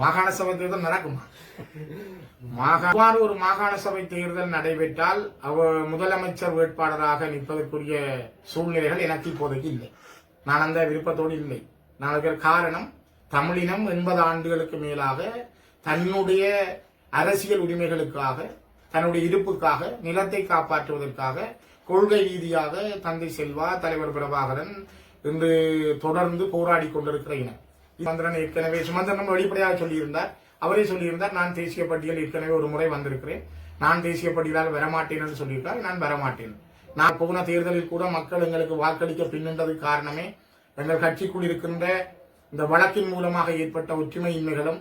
மாகாண சபை தேர்தல் நடக்குமா? மாகாண ஒரு மாகாண சபை தேர்தல் நடைபெற்றால் அவ முதலமைச்சர் வேட்பாளராக நிற்பதற்குரிய சூழ்நிலைகள் எனக்கு இப்போதைக்கு இல்லை. நான் அந்த விருப்பத்தோடு இல்லை. நான் இருக்கிற காரணம் தமிழினம் எண்பது ஆண்டுகளுக்கு மேலாக தன்னுடைய அரசியல் உரிமைகளுக்காக தன்னுடைய இருப்புக்காக நிலத்தை காப்பாற்றுவதற்காக கொள்கை ரீதியாக தந்தை செல்வா தலைவர் பிரபாகரன் இன்று தொடர்ந்து போராடி கொண்டிருக்கிற இனம். சுமந்திரன் ஏற்கனவே சுமந்திரன் வெளிப்படையாக சொல்லியிருந்தார். அவரே சொல்லியிருந்தார் நான் தேசிய பட்டியல் ஏற்கனவே ஒரு முறை வந்திருக்கிறேன். நான் தேசிய பட்டியலால் வரமாட்டேன் என்று சொல்லியிருக்கார் நான் வரமாட்டேன். நான் போன தேர்தலில் கூட மக்கள் எங்களுக்கு வாக்களிக்க பின்னின்றது காரணமே எங்கள் கட்சிக்குள் இருக்கின்ற இந்த வழக்கின் மூலமாக ஏற்பட்ட ஒற்றுமையின்மைகளும்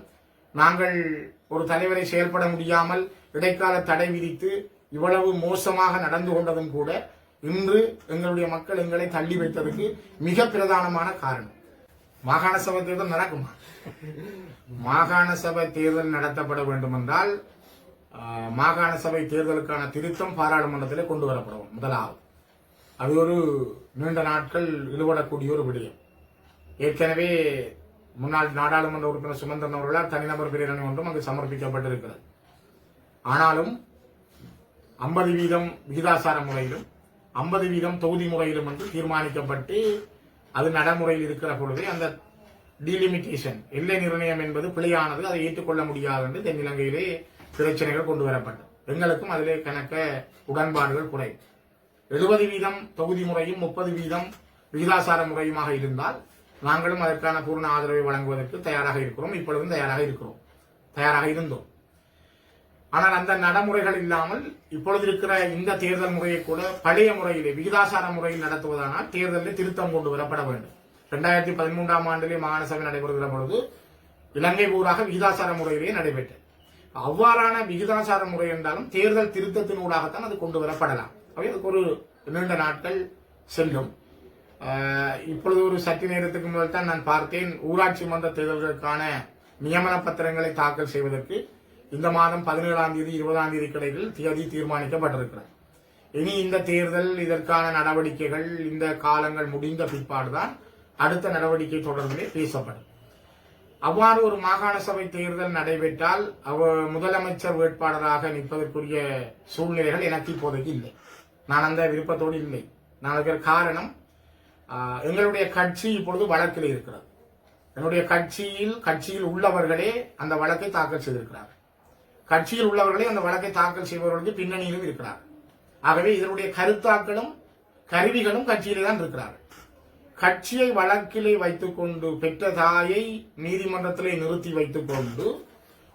நாங்கள் ஒரு தலைவரை செயல்பட முடியாமல் இடைக்கால தடை விதித்து இவ்வளவு மோசமாக நடந்து கொண்டதும் கூட இன்று எங்களுடைய மக்கள் எங்களை தள்ளி வைத்ததுக்கு மிக பிரதானமான காரணம். மாகாண சபை தேர்தல் நடக்குமா? மாகாண சபை தேர்தல் நடத்தப்பட வேண்டும் என்றால் மாகாண சபை தேர்தலுக்கான திருத்தம் பாராளுமன்றத்திலே கொண்டு வரப்படும் முதலாவது. அது ஒரு நீண்ட நாட்கள் இழுபடக்கூடிய ஒரு விடயம். ஏற்கனவே முன்னாள் நாடாளுமன்ற உறுப்பினர் சுமந்திரன் அவர்களால் தனிநபர் பிரேரணை ஒன்றும் அங்கு சமர்ப்பிக்கப்பட்டிருக்கிறது. ஆனாலும் ஐம்பது வீதம் விகிதாசார முறையிலும் ஐம்பது வீதம் தொகுதி முறையிலும் என்று தீர்மானிக்கப்பட்டு அது நடைமுறையில் இருக்கிற பொழுது அந்த டீலிமிட்டேஷன் எல்லை நிர்ணயம் என்பது பிழையானது அதை ஏற்றுக்கொள்ள முடியாது என்று தென்னிலங்கையிலே பிரச்சனைகள் கொண்டு வரப்பட்டது. எங்களுக்கும் அதிலே கணக்க உடன்பாடுகள் குறை எழுபது வீதம் தொகுதி முறையும் முப்பது வீதம் விகிதாசார முறையுமாக இருந்தால் நாங்களும் அதற்கான பூர்ண ஆதரவை வழங்குவதற்கு தயாராக இருக்கிறோம். இப்பொழுதும் தயாராக இருக்கிறோம். தயாராக இருந்தோம். ஆனால் அந்த நடைமுறைகள் இல்லாமல் இப்பொழுது இருக்கிற இந்த தேர்தல் முறையை கூட பழைய முறையிலே விகிதாசார முறையில் நடத்துவதானால் தேர்தலில் திருத்தம் கொண்டு வரப்பட வேண்டும். இரண்டாயிரத்தி பதிமூன்றாம் ஆண்டிலே மாகாண சபை நடைபெறுகிற பொழுது இலங்கை ஊராக விகிதாசார முறையிலேயே நடைபெற்றது. அவ்வாறான விகிதாசார முறை என்றாலும் தேர்தல் திருத்தத்தினூடாகத்தான் அது கொண்டு வரப்படலாம். அவை அதுக்கு ஒரு நீண்ட நாட்கள் செல்லும். இப்பொழுது ஒரு சற்று நேரத்துக்கு முதல் தான் நான் பார்த்தேன் ஊராட்சி மன்ற தேர்தல்களுக்கான நியமன பத்திரங்களை தாக்கல் செய்வதற்கு இந்த மாதம் பதினேழாம் தேதி இருபதாம் தேதி கிடையில் தேதி தீர்மானிக்கப்பட்டிருக்கிறது. இனி இந்த தேர்தல் இதற்கான நடவடிக்கைகள் இந்த காலங்கள் முடிந்த பிற்பாடுதான் அடுத்த நடவடிக்கை தொடர்பிலே பேசப்படும். அவ்வாறு ஒரு மாகாண சபை தேர்தல் நடைபெற்றால் அவ முதலமைச்சர் வேட்பாளராக நிற்பதற்குரிய சூழ்நிலைகள் எனக்கு இப்போதைக்கு இல்லை. நான் அந்த விருப்பத்தோடு இல்லை. நான் அதுக்கு காரணம் எங்களுடைய கட்சி இப்பொழுது வழக்கில் இருக்கிறது. என்னுடைய கட்சியில் கட்சியில் உள்ளவர்களே அந்த வழக்கை தாக்கல் செய்திருக்கிறார்கள். கட்சியில் உள்ளவர்களே அந்த வழக்கை தாக்கல் செய்பவர்களுக்கு பின்னணியிலும் இருக்கிறார் ஆகவே இதனுடைய கருத்தாக்களும் கருவிகளும் கட்சியிலே தான் இருக்கிறார்கள். கட்சியை வழக்கிலே வைத்துக்கொண்டு பெற்ற தாயை நீதிமன்றத்திலே நிறுத்தி வைத்துக் கொண்டு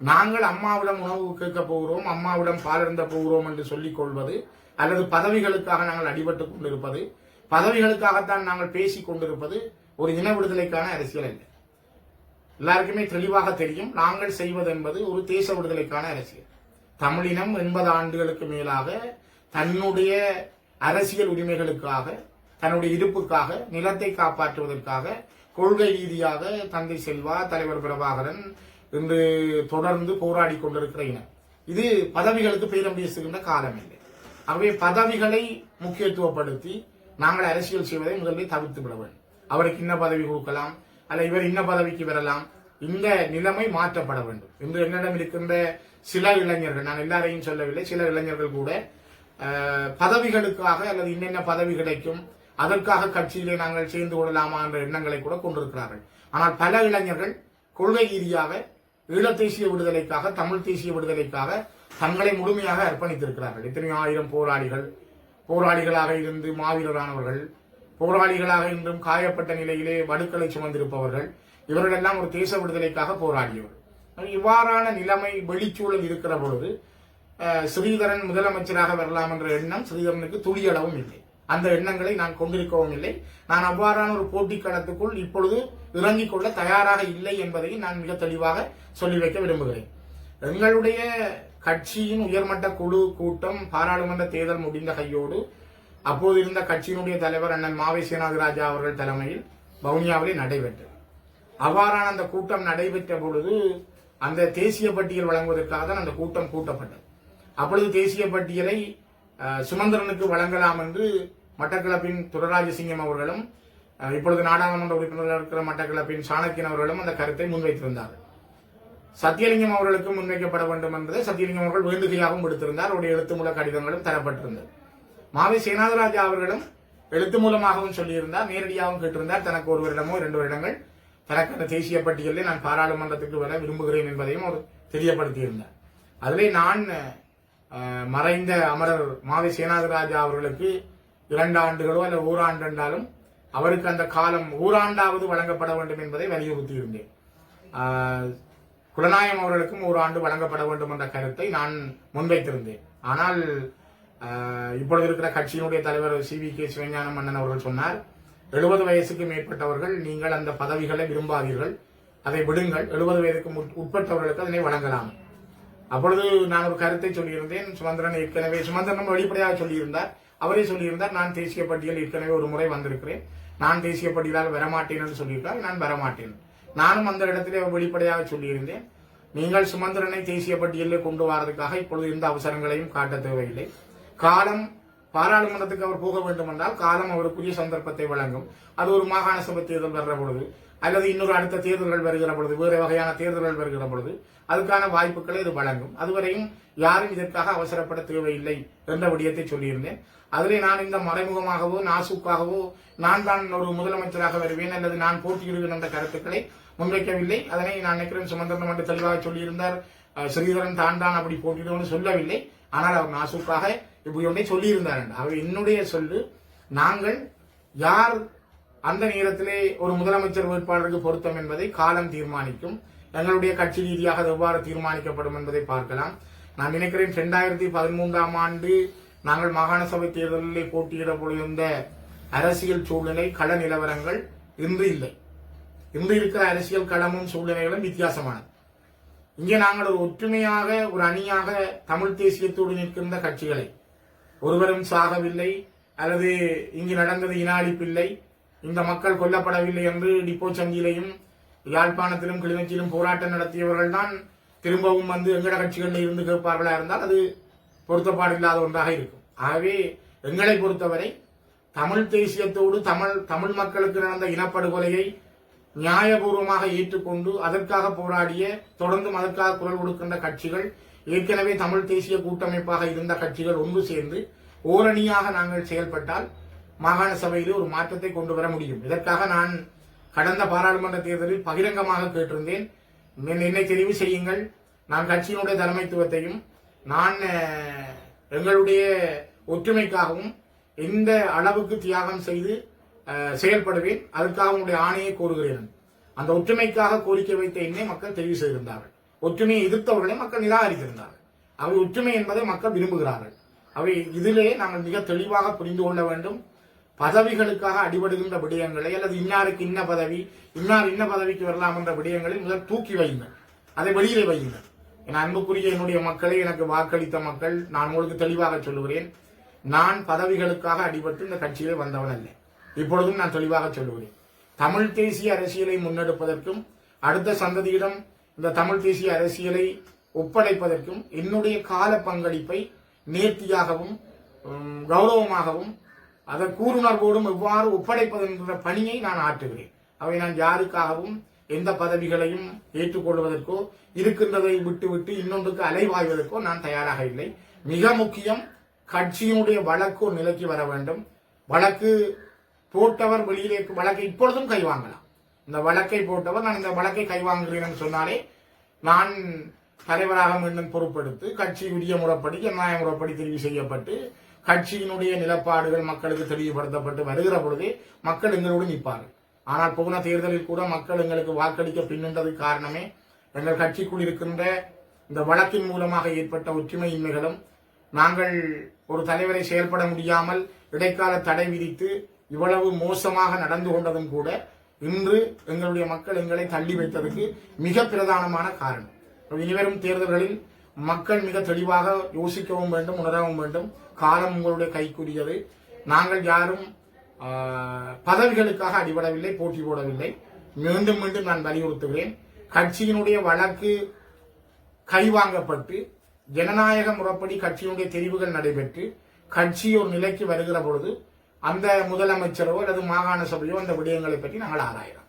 நாங்கள் அம்மாவிடம் உணவு கேட்க போகிறோம் அம்மாவிடம் பாலிருந்த போகிறோம் என்று சொல்லிக் கொள்வது அல்லது பதவிகளுக்காக நாங்கள் அடிபட்டுக் கொண்டிருப்பது பதவிகளுக்காகத்தான் நாங்கள் பேசிக் கொண்டிருப்பது ஒரு இன விடுதலைக்கான அரசியல் இல்லை எல்லாருக்குமே தெளிவாக தெரியும் நாங்கள் செய்வது என்பது ஒரு தேச விடுதலைக்கான அரசியல். தமிழினம் எண்பது ஆண்டுகளுக்கு மேலாக தன்னுடைய அரசியல் உரிமைகளுக்காக தன்னுடைய இருப்புக்காக நிலத்தை காப்பாற்றுவதற்காக கொள்கை ரீதியாக தந்தை செல்வா தலைவர் பிரபாகரன் இன்று தொடர்ந்து போராடி கொண்டிருக்கிற இனம். இது பதவிகளுக்கு பேரம் பேசுகின்ற காலம் இல்லை. ஆகவே பதவிகளை முக்கியத்துவப்படுத்தி நாங்கள் அரசியல் செய்வதை முதலில் தவிர்த்து விட வேண்டும். அவருக்கு இன்ன பதவி கொடுக்கலாம் அல்ல இவர் இன்ன பதவிக்கு வரலாம். இந்த நிலைமை மாற்றப்பட வேண்டும். இன்று என்னிடம் இருக்கின்ற சில இளைஞர்கள் நான் எல்லாரையும் சொல்லவில்லை சில இளைஞர்கள் கூட பதவிகளுக்காக அல்லது என்னென்ன பதவி கிடைக்கும் அதற்காக கட்சியிலே நாங்கள் சேர்ந்து கொள்ளலாமா என்ற எண்ணங்களை கூட கொண்டிருக்கிறார்கள். ஆனால் பல இளைஞர்கள் கொள்கை ரீதியாக ஈழத் தேசிய விடுதலைக்காக தமிழ் தேசிய விடுதலைக்காக தங்களை முழுமையாக அர்ப்பணித்திருக்கிறார்கள். எத்தனையோ ஆயிரம் போராளிகள் போராளிகளாக இருந்து மாவீரரானவர்கள் போராளிகளாக இன்றும் காயப்பட்ட நிலையிலே வடுக்களை சுமந்திருப்பவர்கள் இவர்களெல்லாம் ஒரு தேச விடுதலைக்காக போராடியவர். இவ்வாறான நிலைமை வெளிச்சூழல் இருக்கிற பொழுது ஸ்ரீதரன் முதலமைச்சராக வரலாம் என்ற எண்ணம் ஸ்ரீதரனுக்கு துளியளவும் இல்லை. அந்த எண்ணங்களை நான் கொண்டிருக்கவும் இல்லை. நான் அவ்வாறான ஒரு போட்டி களத்துக்குள் இப்பொழுது இறங்கிக் கொள்ள தயாராக இல்லை என்பதை நான் மிக தெளிவாக சொல்லி வைக்க விரும்புகிறேன். எங்களுடைய கட்சியின் உயர்மட்ட குழு கூட்டம் பாராளுமன்ற தேர்தல் முடிந்த கையோடு அப்போது இருந்த கட்சியினுடைய தலைவர் அண்ணன் மாவை சேனாதிராஜா அவர்கள் தலைமையில் வவுனியாவிலே நடைபெற்றது. அவ்வாறான அந்த கூட்டம் நடைபெற்ற பொழுது அந்த தேசிய பட்டியல் வழங்குவதற்காக தான் அந்த கூட்டம் கூட்டப்பட்டது. அப்பொழுது தேசிய பட்டியலை சுமந்திரனுக்கு வழங்கலாம் என்று மட்டக்களப்பின் துரராஜசிங்கம் அவர்களும் இப்பொழுது நாடாளுமன்ற உறுப்பினர்கள் இருக்கிற மட்டக்களப்பின் சாணக்கியன் அவர்களும் அந்த கருத்தை முன்வைத்திருந்தார்கள். சத்தியலிங்கம் அவர்களுக்கு முன்வைக்கப்பட வேண்டும் என்பதை சத்தியலிங்கம் அவர்கள் வேண்டுகையாகவும் விடுத்திருந்தார். அவருடைய எழுத்து மூல கடிதங்களும் தரப்பட்டிருந்தது. மாவி சேனாதராஜா அவர்களும் எழுத்து மூலமாகவும் சொல்லியிருந்தார். நேரடியாகவும் கேட்டிருந்தார். தனக்கு ஒரு வருடமோ இரண்டு வருடங்கள். தனக்கு அந்த தேசிய பட்டியலில் நான் பாராளுமன்றத்துக்கு வர விரும்புகிறேன் என்பதையும் அவர் தெரியப்படுத்தியிருந்தார். அதிலே நான் மறைந்த அமரர் மாவி சேனாதராஜா அவர்களுக்கு இரண்டு ஆண்டுகளோ அல்ல ஓராண்டு என்றாலும் அவருக்கு அந்த காலம் ஓராண்டாவது வழங்கப்பட வேண்டும் என்பதை வலியுறுத்தியிருந்தேன். குலநாயம் அவர்களுக்கும் ஒரு ஆண்டு வழங்கப்பட வேண்டும் என்ற கருத்தை நான் முன்வைத்திருந்தேன். ஆனால் இப்பொழுது இருக்கிற கட்சியினுடைய தலைவர் சி வி கே சிவஞான மன்னன் அவர்கள் சொன்னார் எழுபது வயசுக்கு மேற்பட்டவர்கள் நீங்கள் அந்த பதவிகளை விரும்பாதீர்கள் அதை விடுங்கள். எழுபது வயதுக்கு உட்பட்டவர்களுக்கு அதனை வழங்கலாம். அப்பொழுது நான் ஒரு கருத்தை சொல்லியிருந்தேன். சுமந்திரன் ஏற்கனவே சுமந்திரன் வெளிப்படையாக சொல்லியிருந்தார். அவரே சொல்லியிருந்தார் நான் தேசிய பட்டியல் ஏற்கனவே ஒரு முறை வந்திருக்கிறேன். நான் தேசிய பட்டியலால் வரமாட்டேன் என்று சொல்லியிருக்கார் நான் வரமாட்டேன். நானும் அந்த இடத்திலே வெளிப்படையாக சொல்லியிருந்தேன். நீங்கள் சுமந்திரனை தேசிய பட்டியலில் கொண்டு வரதுக்காக இப்பொழுது எந்த அவசரங்களையும் காட்ட தேவையில்லை. காலம் பாராளுமன்றத்துக்கு அவர் போக வேண்டும் என்றால் காலம் அவருக்குரிய சந்தர்ப்பத்தை வழங்கும். அது ஒரு மாகாண சபை தேர்தல் வர்ற பொழுது அல்லது இன்னொரு அடுத்த தேர்தல்கள் வருகிற பொழுது வேறு வகையான தேர்தல்கள் வருகிற பொழுது அதுக்கான வாய்ப்புகளை இது வழங்கும். அதுவரையும் யாரும் இதற்காக அவசரப்பட தேவையில்லை என்ற விடயத்தை சொல்லியிருந்தேன். அதிலே நான் இந்த மறைமுகமாகவோ நாசுக்காகவோ நான் தான் ஒரு முதலமைச்சராக வருவேன் அல்லது நான் போட்டியிடுவேன் என்ற கருத்துக்களை முன்வைக்கவில்லை. அதனை நான் நினைக்கிறேன் சுமந்திரன் மட்டும் தெளிவாக சொல்லியிருந்தார். ஸ்ரீதரன் தான் தான் அப்படி போட்டியிடுவோம்னு சொல்லவில்லை. ஆனால் அவர் நாசுக்காக இப்படி ஒன்றை சொல்லியிருந்தார் அவர் என்னுடைய சொல்லு நாங்கள் யார் அந்த நேரத்திலே ஒரு முதலமைச்சர் வேட்பாளருக்கு பொருத்தம் என்பதை காலம் தீர்மானிக்கும் எங்களுடைய கட்சி ரீதியாக அது எவ்வாறு தீர்மானிக்கப்படும் என்பதை பார்க்கலாம். நான் நினைக்கிறேன் இரண்டாயிரத்தி பதிமூன்றாம் ஆண்டு நாங்கள் மாகாண சபை தேர்தலில் போட்டியிட பொழுதிருந்த அரசியல் சூழ்நிலை கள நிலவரங்கள் இன்று இல்லை. இன்று இருக்கிற அரசியல் களமும் சூழ்நிலைகளும் வித்தியாசமானது. இங்கே நாங்கள் ஒரு ஒற்றுமையாக ஒரு அணியாக தமிழ் தேசியத்தோடு நிற்கின்ற கட்சிகளை ஒருவரும் சாகவில்லை அல்லது இங்கு நடந்தது இன அழிப்பில்லை இந்த மக்கள் கொல்லப்படவில்லை என்று டிப்போ சந்தியிலையும் யாழ்ப்பாணத்திலும் கிளிநொச்சியிலும் போராட்டம் நடத்தியவர்கள் தான் திரும்பவும் வந்து எங்கட கட்சிகளில் இருந்து கேட்பார்களா இருந்தால் அது பொருத்தப்பாடு இல்லாத ஒன்றாக இருக்கும். ஆகவே எங்களை பொறுத்தவரை தமிழ் தேசியத்தோடு தமிழ் தமிழ் மக்களுக்கு நடந்த இனப்படுகொலையை நியாயபூர்வமாக ஏற்றுக்கொண்டு அதற்காக போராடிய தொடர்ந்தும் அதற்காக குரல் கொடுக்கின்ற கட்சிகள் ஏற்கனவே தமிழ் தேசிய கூட்டமைப்பாக இருந்த கட்சிகள் ஒன்று சேர்ந்து ஓரணியாக நாங்கள் செயல்பட்டால் மாகாண சபையில் ஒரு மாற்றத்தை கொண்டு வர முடியும். இதற்காக நான் கடந்த பாராளுமன்ற தேர்தலில் பகிரங்கமாக கேட்டிருந்தேன். என்னை- என்னை தெரிவு செய்யுங்கள். நான் கட்சியினுடைய தலைமைத்துவத்தையும் நான் எங்களுடைய ஒற்றுமைக்காகவும் எந்த அளவுக்கு தியாகம் செய்து செயல்படுவேன். அதற்காக உங்களுடைய ஆணையை கோருகிறேன். அந்த ஒற்றுமைக்காக கோரிக்கை வைத்த என்னை மக்கள் தெரிவு செய்திருந்தார்கள். ஒற்றுமையை எதிர்த்தவர்களை மக்கள் நிராகரித்திருந்தார்கள். அவை ஒற்றுமை என்பதை மக்கள் விரும்புகிறார்கள். அவை இதிலே நாங்கள் மிக தெளிவாக புரிந்து கொள்ள வேண்டும். பதவிகளுக்காக அடிபடுகின்ற விடயங்களை அல்லது இன்னாருக்கு இன்ன பதவி இன்னார் இன்ன பதவிக்கு வரலாம் என்ற விடயங்களை முதல் தூக்கி வையுங்கள். அதை வெளியிலே வையுங்கள். என் அன்புக்குரிய என்னுடைய மக்களை எனக்கு வாக்களித்த மக்கள் நான் உங்களுக்கு தெளிவாக சொல்லுகிறேன். நான் பதவிகளுக்காக அடிபட்டு இந்த கட்சியிலே வந்தவன் அல்ல. இப்பொழுதும் நான் தெளிவாக சொல்லுகிறேன். தமிழ் தேசிய அரசியலை முன்னெடுப்பதற்கும் அடுத்த சந்ததியிடம் இந்த தமிழ் தேசிய அரசியலை ஒப்படைப்பதற்கும் என்னுடைய கால பங்களிப்பை நேர்த்தியாகவும் கௌரவமாகவும் அதை கூறுணர்வோடும் எவ்வாறு ஒப்படைப்பதென்ற பணியை நான் ஆற்றுகிறேன். அவை நான் யாருக்காகவும் எந்த பதவிகளையும் ஏற்றுக்கொள்வதற்கோ இருக்கின்றதை விட்டுவிட்டு இன்னொன்றுக்கு அலைவாய்வதற்கோ நான் தயாராக இல்லை. மிக முக்கியம் கட்சியினுடைய வழக்கு நிலைக்கு வர வேண்டும். வழக்கு போட்டவர் வெளியிலே வழக்கை இப்பொழுதும் கைவாங்கலாம். இந்த வழக்கை போட்டவர் நான் இந்த வழக்கை கைவாங்குகிறேன் சொன்னாலே நான் தலைவராக மீண்டும் பொறுப்பெடுத்து கட்சி உரிய முறைப்படி ஜனநாயக முறைப்படி தெரிவு செய்யப்பட்டு கட்சியினுடைய நிலப்பாடுகள் மக்களுக்கு தெளிவுபடுத்தப்பட்டு வருகிற பொழுதே மக்கள் எங்களோடு நிற்பார்கள். ஆனால் போன தேர்தலில் கூட மக்கள் எங்களுக்கு வாக்களிக்க பின்னின்றது காரணமே எங்கள் கட்சிக்குள் இருக்கின்ற இந்த வழக்கின் மூலமாக ஏற்பட்ட ஒற்றுமையின்மைகளும் நாங்கள் ஒரு தலைவரை செயல்பட முடியாமல் இடைக்கால தடை விதித்து இவ்வளவு மோசமாக நடந்து கொண்டதும் கூட இன்று எங்களுடைய மக்கள் எங்களை தள்ளி வைத்ததற்கு மிக பிரதானமான காரணம். இனிவரும் தேர்தல்களில் மக்கள் மிக தெளிவாக யோசிக்கவும் வேண்டும் உணரவும் வேண்டும். காலம் உங்களுடைய கைக்குரியது. நாங்கள் யாரும் பதவிகளுக்காக அடிபடவில்லை போட்டி போடவில்லை. மீண்டும் மீண்டும் நான் வலியுறுத்துகிறேன். கட்சியினுடைய வழக்கு கைவாங்கப்பட்டு ஜனநாயக முறைப்படி கட்சியினுடைய தெரிவுகள் நடைபெற்று கட்சி ஒரு நிலைக்கு வருகிற பொழுது அந்த முதலமைச்சரோ அல்லது மாகாண சபையோ அந்த விடயங்களை பற்றி நாங்கள் ஆராயலாம்